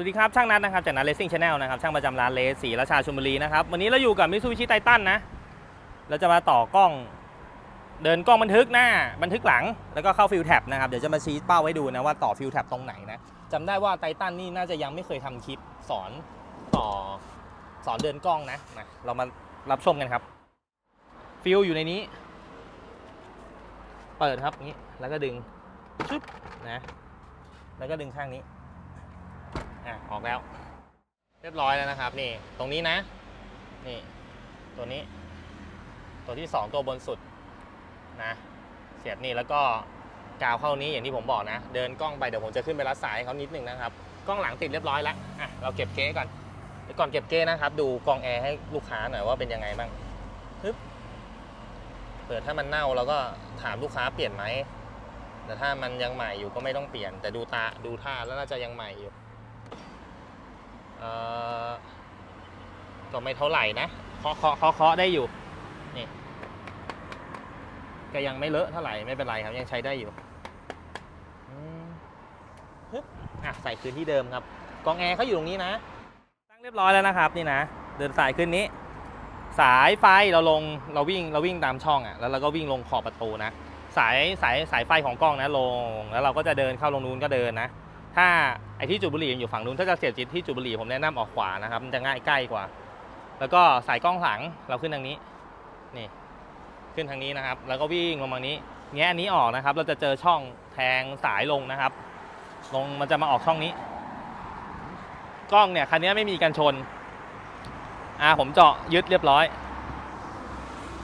สวัสดีครับ ช่างนัทนะครับจากนัทเลสซิ่งชาแนลนะครับช่างประจำร้านเลสสีราชาชลบุรีนะครับวันนี้เราอยู่กับมิซูบิชิไททันนะเราจะมาต่อกล้อง เดินกล้องบันทึกหน้า บันทึกหลังแล้วก็เข้าฟิลแท็บนะครับเดี๋ยวจะมาชี้เป้าให้ดูนะว่าต่อฟิลแท็บตรงไหนนะจำได้ว่าไททันนี่น่าจะยังไม่เคยทำคลิปสอนต่อสอนเดินกล้องนะมาเรามารับชมกันครับฟิลอยู่ในนี้ เปิดครับอย่างนี้แล้วก็ดึงชึบนะแล้วก็ดึงข้างนี้ อะออกแล้ว เรียบร้อยแล้วนะครับนี่ตรงนี้นะ นี่ ตัวนี้ ตัวที่ 2 ตัวบนสุดนะเสียบนี่แล้วก็กาวเข้านี้อย่างที่ผมบอกนะ เดินกล้องไปเดี๋ยวผมจะขึ้นไปรัดสายให้เขานิดนึงนะครับกล้องหลังติดเรียบร้อยแล้วอะเราเก็บเก๊ก่อนเดี๋ยวก่อนเก็บเก๊นะครับ ดูกองแอร์ให้ลูกค้าหน่อยว่าเป็นยังไงบ้างปึ๊บเปิดถ้ามันเน่าเราก็ถามลูกค้าเปลี่ยนไหมแต่ถ้ามันยังใหม่อยู่ก็ไม่ต้องเปลี่ยน แต่ดูตาดูท่าแล้วน่าจะยังใหม่อยู่ เออก็ไม่เท่าไหร่นะเคาะเคาะเคาะเคาะได้อยู่ นี่ ก็ยังไม่เลอะเท่าไหร่ไม่เป็นไรครับยังใช้ได้อยู่อืมฮึบอะใส่คืนที่เดิมครับ กองแอร์เขาอยู่ตรงนี้นะ ตั้งเรียบร้อยแล้วนะครับ นี่นะ เดินสายขึ้นนี้ สายไฟเราลงเราวิ่งเราวิ่งตามช่องอะแล้วเราก็วิ่งลงขอบประตูนะ สายสายสายไฟของกล้องนะลง แล้วเราก็จะเดินเข้าลงนู้นก็เดินนะ ถ้าไอ้ที่จุบุหรี่อยู่ฝั่งนู้นถ้าจะเสียบจิตที่จุบุหรี่ผมแนะนำออกขวานะครับมันจะง่ายใกล้กว่า แล้วก็สายกล้องหลังเราขึ้นทางนี้นี่ขึ้นทางนี้นะครับ แล้วก็วิ่งลงมานี้แงะอันนี้ออกนะครับ เราจะเจอช่องแทงสายลงนะครับ ลงมันจะมาออกช่องนี้ กล้องเนี่ยคันนี้ไม่มีกันชนอ่าผมเจาะยึดเรียบร้อย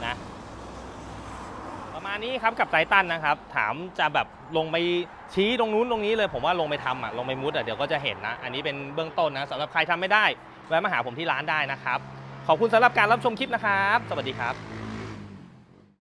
นะ ณนี้ครับกับไททันนะครับ ถามจะแบบลงไปชี้ตรงนู้นตรงนี้เลยผมว่าลงไปทำอะลงไปมุดอะเดี๋ยวก็จะเห็นนะ อันนี้เป็นเบื้องต้นนะสำหรับใครทำไม่ได้แวะมาหาผมที่ร้านได้นะครับ ขอบคุณสำหรับการรับชมคลิปนะครับ สวัสดีครับ